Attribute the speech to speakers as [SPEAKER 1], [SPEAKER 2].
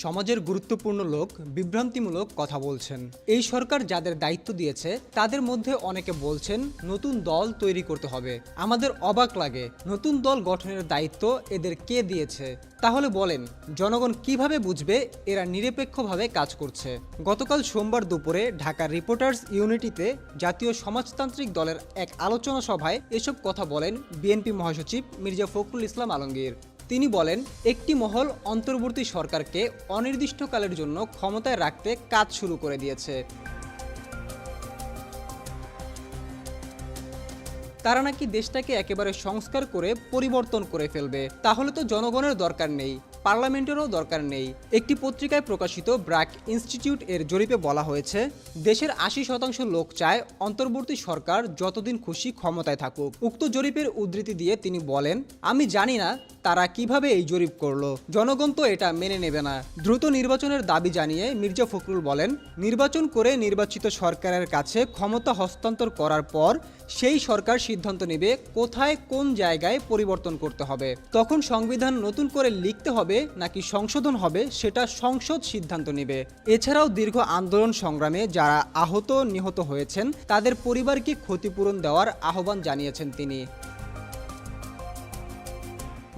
[SPEAKER 1] সমাজের গুরুত্বপূর্ণ লোক বিভ্রান্তিমূলক কথা বলছেন। এই সরকার যাদের দায়িত্ব দিয়েছে, তাদের মধ্যে অনেকে বলছেন নতুন দল তৈরি করতে হবে। আমাদের অবাক লাগে, নতুন দল গঠনের দায়িত্ব এদের কে দিয়েছে? তাহলে বলেন, জনগণ কীভাবে বুঝবে এরা নিরপেক্ষভাবে কাজ করছে? গতকাল সোমবার দুপুরে ঢাকার রিপোর্টার্স ইউনিটিতে জাতীয় সমাজতান্ত্রিক দলের এক আলোচনা সভায় এসব কথা বলেন বিএনপি মহাসচিব মির্জা ফখরুল ইসলাম আলমগীর। তিনি বলেন একটি মহল অন্তর্বর্তী সরকারকে অনির্দিষ্টকালের জন্য ক্ষমতায় রাখতে কাজ শুরু করে দিয়েছে। তারা নাকি দেশটাকে একেবারে সংস্কার করে পরিবর্তন করে ফেলবে। তাহলে তো জনগণের দরকার নেই, পার্লামেন্টেরও দরকার নেই। একটি পত্রিকায় প্রকাশিত ব্র্যাক ইনস্টিটিউট এর জরিপে বলা হয়েছে, দেশের আশি শতাংশ লোক চায় অন্তর্বর্তী সরকার যতদিন খুশি ক্ষমতায় থাকুক। উক্ত জরিপের উদ্ধৃতি দিয়ে তিনি বলেন, আমি জানি না তারা কীভাবে এই জরিপ করল। জনগণ তো এটা মেনে নেবে না। দ্রুত নির্বাচনের দাবি জানিয়ে মির্জা ফখরুল বলেন, নির্বাচন করে নির্বাচিত সরকারের কাছে ক্ষমতা হস্তান্তর করার পর সেই সরকার সিদ্ধান্ত নেবে কোথায় কোন জায়গায় পরিবর্তন করতে হবে। তখন সংবিধান নতুন করে লিখতে হবে নাকি সংশোধন হবে সেটা সংসদ সিদ্ধান্ত নেবে। এছাড়াও দীর্ঘ আন্দোলন সংগ্রামে যারা আহত নিহত হয়েছেন, তাদের পরিবারকে ক্ষতিপূরণ দেওয়ার আহ্বান জানিয়েছেন তিনি।